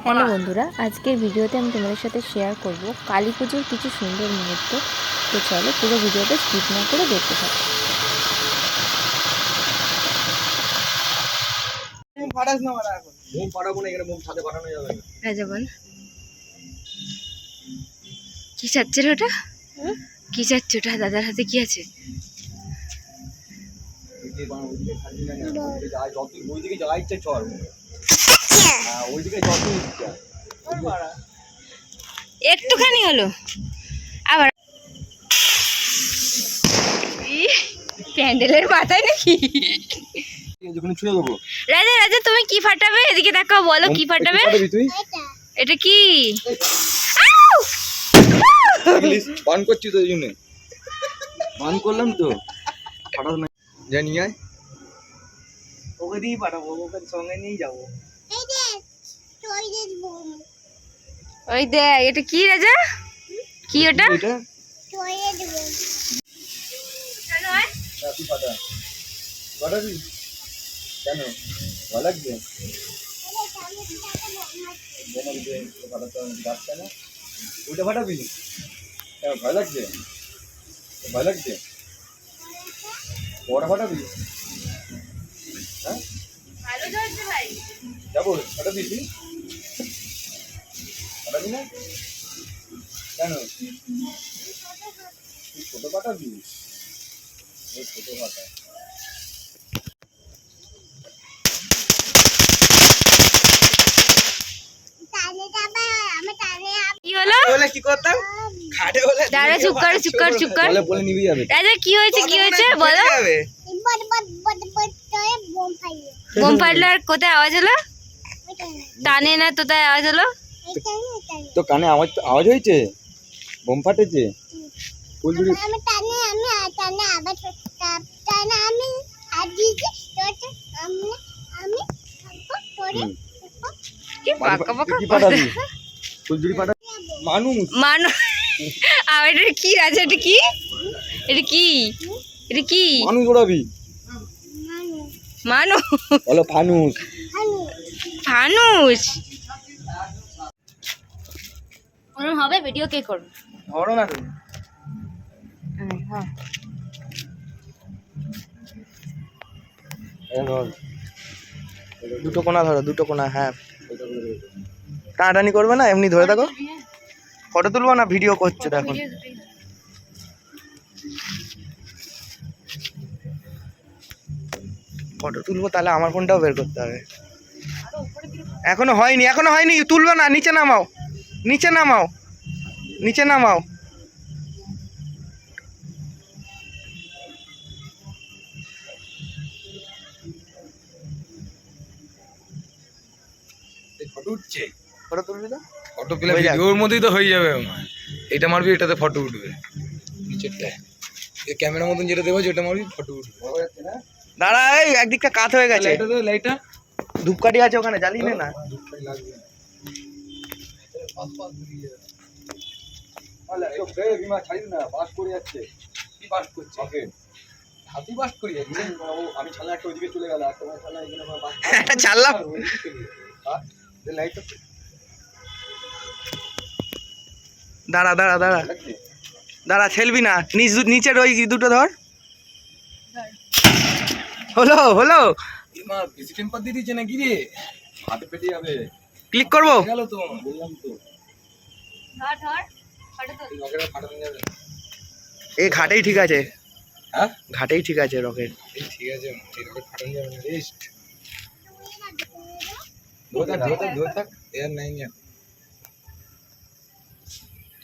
Hello বন্ধুরা আজকের ভিডিওতে আমি তোমাদের সাথে শেয়ার করব কালী পুজোর কিছু সুন্দর মুহূর্ত। তো চলো পুরো ভিডিওটা স্কিপ না করে দেখতে থাকো। বল। কি চাচ্ছে রে ওটা? কি চাচ্ছে ওটা? দাদার হাতে কি আছে? ওইদিকে বাঁ, ওইদিকে খালি না, না, ওইদিকে যা- যত- ওইদিকে যা ইচ্ছে চল। একটুখানি হলো। আবার প্যান্ডেলের মাথায় নাকি? যখন ছুঁয়ে দেবো রাজা রাজা তুমি কি ফাটাবে? এদিকে দেখো বলো কি ফাটাবে? এটা কি? বান করছি তো এই জন্য। বান করলাম তো। ফাটাস না। নিয়ে আয় ওকে দিয়ে পাঠাবো ওকে সঙ্গে নিয়ে যাব। ওই দেখ এটা কি রাজা কি ওটা? কেন ভালো হবে, ওইটা ফাটাবি ভয় লাগছে? ভয় লাগছে? ওটা ফাটাবি হ্যাঁ? যাব ফাটাবি তুই ফাটাবি না। কেন? ছোট ফাটাবি ওই ছোট ফাটা কি হলো? বলে কি করতাম? খাটে বলে দাঁড়া চুপ কর চুপ কর চুপ কর। বলে বলে নিবি যাবে। রাজা কি হয়েছে কি হয়েছে? বলো। যাবে? বোম ফাটলো আর কোথায় আওয়াজ হলো? টানে না তোতায় আওয়াজ হলো? তো কানে আওয়াজ আওয়াজ হয়েছে? বোম ফাটেছে? ফুলঝুরি আমি টানে আমি টানে আবার টানে দিয়েছি কি ফুলঝুরি মানুষ। মানু আর এটা কি রাজা এটা কি? এটা কি? এটা কি? মানুষ ওড়াবি। মানুষ। বলো ফানুস ফানুস ওরম হবে ভিডিও কে করবে ধরো না তুমি। হ্যাঁ। এই দুটো কোনা ধরো দুটো কোনা হ্যাঁ। টানাটানি করবে না এমনি ধরে থাকো। ফটো তুলবো না ভিডিও করছ দেখো। ফটো তুলবো তাহলে আমার ফোনটাও বের করতে হবে। এখনও হয়নি এখনও হয়নি তুলবে না নিচে নামাও। নিচে নামাও। নিচে নামাও। ফটো উঠছে? ফটো তুলবি তো? ফটো পেলে হয়ে যাবে। ভিডিওর মধ্যেই তো হয়ে যাবে এটা মারবি এটাতে ফটো উঠবে। নিচেরটায় এই ক্যামেরার মতন যেটা দেবো যেটা মারবি ফটো উঠবে। দাঁড়া এই একদিকটা কাত হয়ে গেছে। লাইটটা দে লাইটটা ধূপকাঠি আছে ওখানে জ্বালিয়ে নে আমি একটা ওইদিকে চলে একটা দাঁড়া দাঁড়া দাঁড়া? দাঁড়া ঠেলবি না নিচ নিচের ওই দুটো ধর হলো হলো মা বেশি টেম্পার দিয়ে দিচ্ছে নাকি রে হাতে পেটে যাবে। ক্লিক করব গেল তো বললাম তো। এই ঘাটেই ঠিক আছে। হ্যাঁ? ঘাটেই ঠিক আছে রকেট। ঠিক আছে রকেট ফাটানো যাবে না। রেস্ট ধরে থাক ধরে থাক ধরে থাক। এয়ার নাই নিয়ে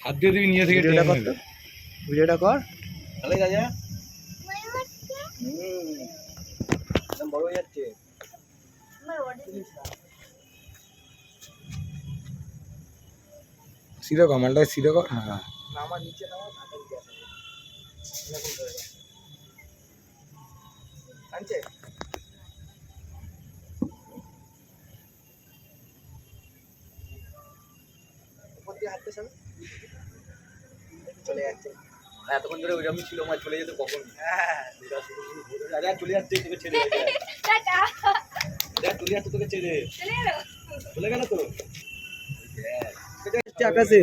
হাত দিয়ে দিবি নিয়ে থেকে ভিডিওটা কর। ভিডিওটা কর। তাহলে যা যা। হুম। বড় হয়ে যাচ্ছে। সিধা কর মালটা সিধা কর হ্যাঁ নামা নিচে নামা ঘাটের গ্যাস আনছে? উপর দিয়ে হাঁটতে চলো। চলে যাচ্ছে। এতক্ষণ ধরে ওইরকমই ছিল আমার চলে যেত কখন? হ্যাঁ। চলে যাচ্ছে তোকে ছেড়ে। চলে যাচ্ছে তোকে ছেড়ে চলে গেলো। ভুলে তো আকাশে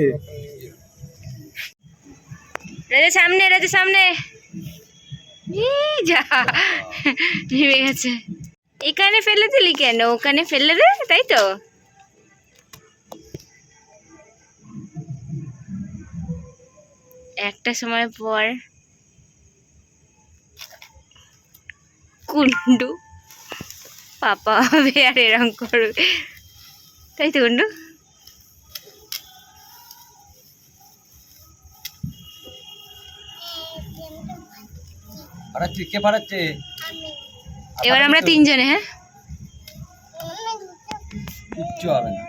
রাজা সামনে রাজা সামনে। নেমে গেছে। এখানে ফেলে দিলি কেন? ওখানে ফেলে দে, তাই তো। একটা সময় পর কুন্ডু পাপা হবে আর এরম করবে। তাই তো কুন্ডু পাঠাচ্ছে কে পাঠাচ্ছে এবার আমরা তিনজনে হ্যাঁ? কিচ্ছু হবে না।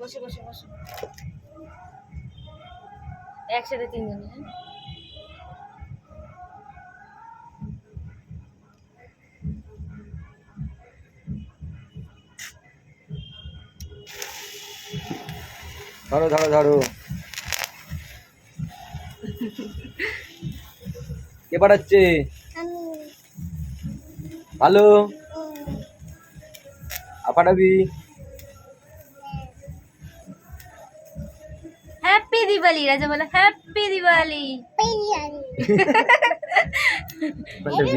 বসে বসে বসে। একসাথে তিনজনে হ্যাঁ? ধরো ধরো ধরো। কে পাঠাচ্ছে ভালো। উম, আপাঠাবি হ্যাপি দিওয়ালি রাজা বলে হ্যাপি দিওয়ালি বিরিয়ানি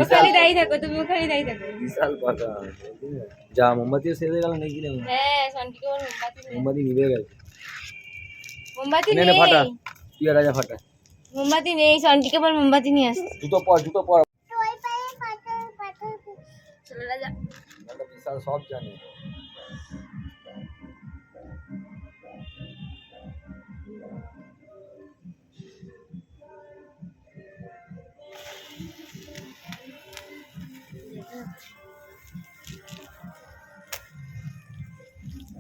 ওখানে দাঁড়িয়ে থাকো তুমি ওখানে দাঁড়িয়ে থাকো। বিশাল পাতা যা মোমবাতিও শেষ হয়ে গেল নাকি রে? হ্যাঁ মোমবাতি। মোমবাতি নিভে গেছে। মোমবাতি নে নে ফাটা। তুই রাজা ফাটা। মোমবাতি নেই সন্টিকে বল মোমবাতি নিয়ে আসতে জুতো পর জুতো পর। চলো বিশাল সব জানে।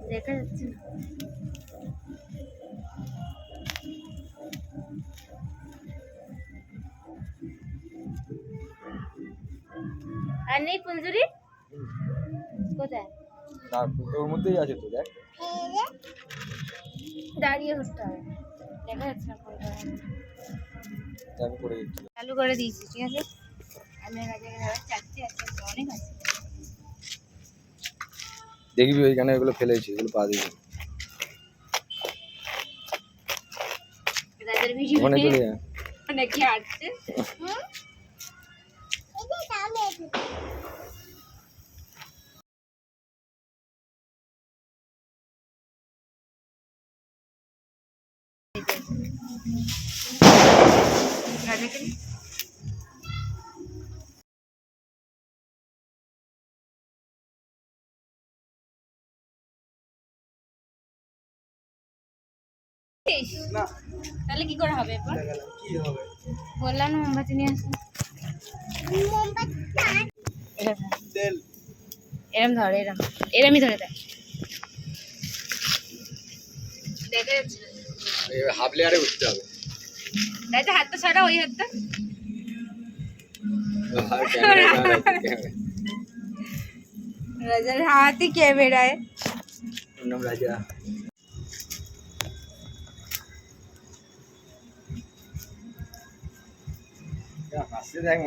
দেখা যাচ্ছে না। আর নেই ফুলঝুরি? কোথায়? তার তোর মধ্যেই আছে তো দেখ। দাঁড়িয়ে হবে। দেখা যাচ্ছে না আমি করে দিচ্ছি চালু করে দিয়েছি ঠিক আছে? আমি ধরে চারটে আছে অনেক আছে। দেখবি ওইখানে এগুলো ফেলেছি এগুলো পা দিবি। ওখানে চলে যা। নাকি হাঁটছে? তাহলে কি করে হবে এরপর? কি হবে? বললাম না মোমবাতি নিয়ে আসো এরম ধরে এরম এরমই ধরে দেয় দেখা যাচ্ছে হাফ লেয়ারে উঠতে হবে রাজা হাতটা ছাড়া ওই হাতটা রাজার হাতই ক্যামেরায় রাজা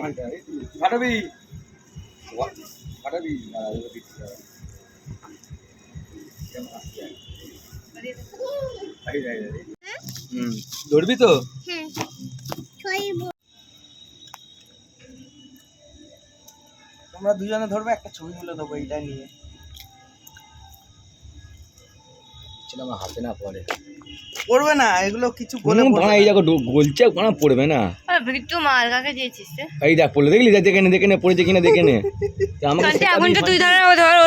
মানটা ফাটাবি। ফাটাবি। ধরবি তো? হ্যাঁ তোমরা দুজনে ধরবে, একটা ছবি তুলে দেবো এইটা নিয়ে। ছিলাম হাতে না পড়ে। পড়বে না এগুলো কিছু বলে পড়বে এই দেখো গলছে বানা পড়বে না। একটু মাল কাকে দিয়েছিস এই দেখ পড়লে দেখলি? দেখ দেখে নে দেখে নে পড়েছে কিনা দেখে নে। আমাকে শেখাবি তুই। ধর ও ধর ও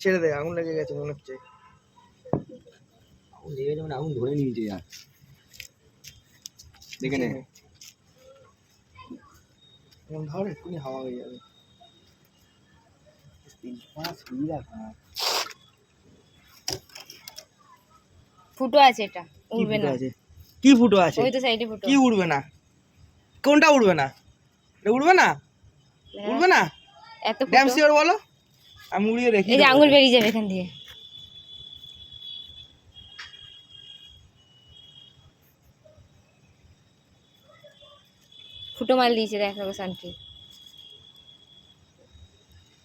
ছেড়ে দে আগুন লেগে গেছে মনে হচ্ছে। আগুন লেগে যাবে না, আগুন ধরে নিয়েছে আর দেখে নে। ধর এক্ষুনি হাওয়া হয়ে যাবে। ফুটো আছে এটা উড়বে না। কি ফুটো আছে? ওই তো সাইডে ফুটো। কি উড়বে না? কোনটা উড়বে না? এটা উড়বে না? উড়বে না? এত ড্যাম শিওর বলো? আমি উড়িয়ে দেখি এই যে আঙুল বেরিয়ে যাবে এখান দিয়ে। ফুটো মাল দিয়েছে দেখো শান্তি।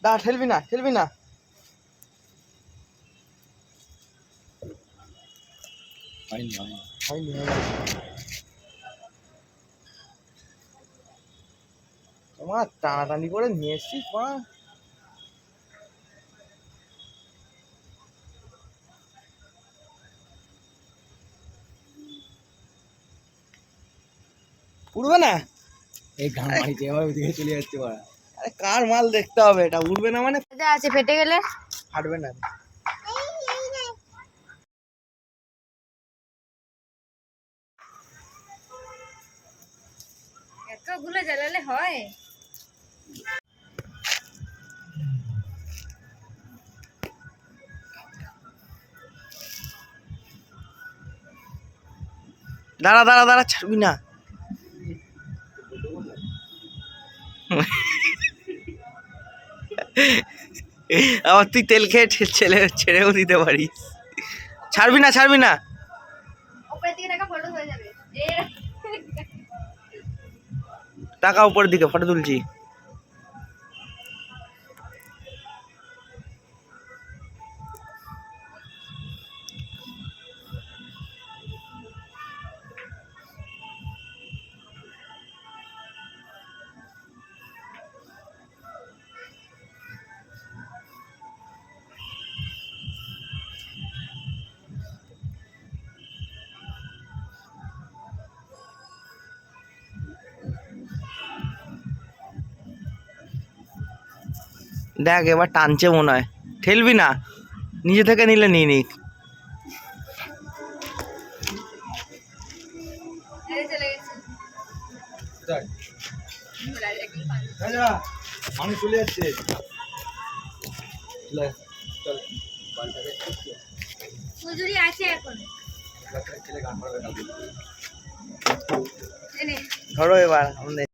দাঁড়া ঠেলবি না ঠেলবি না। তোমার টানাটানি করে নিয়ে এসছিস মা। উড়বে না? এই গান মারিছে এবার ওদিকে চলে যাচ্ছে বাড়া কার মাল দেখতে হবে? এটা উঠবে না মানে? যা আছে ফেটে গেলে। ফাটবে না। এতগুলো জ্বালালে হয়। দাঁড়া দাঁড়া দাঁড়া ছাড়বি না। আবার তুই তেল খেয়ে ছেলে ছেড়েও দিতে পারিস। ছাড়বি না ছাড়বি না। টাকা উপরের দিকে ফটো তুলছি। দেখ এবার টানছে মনে হয়। ঠেলবি না। নিজে থেকে নিলে নিয়ে নিক। মানুষ চলে যাচ্ছে ধরো এবার আমাদের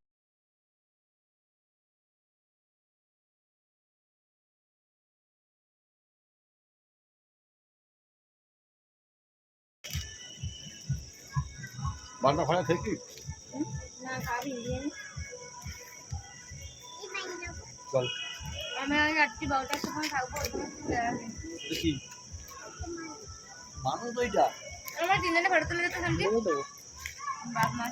বান্না ফানা থেকে না খাবি চল। আমি রাত্রি বারোটার সময় থাকব দেখি মানুষ ওইটা আমার ফটো তুলে বাপ মা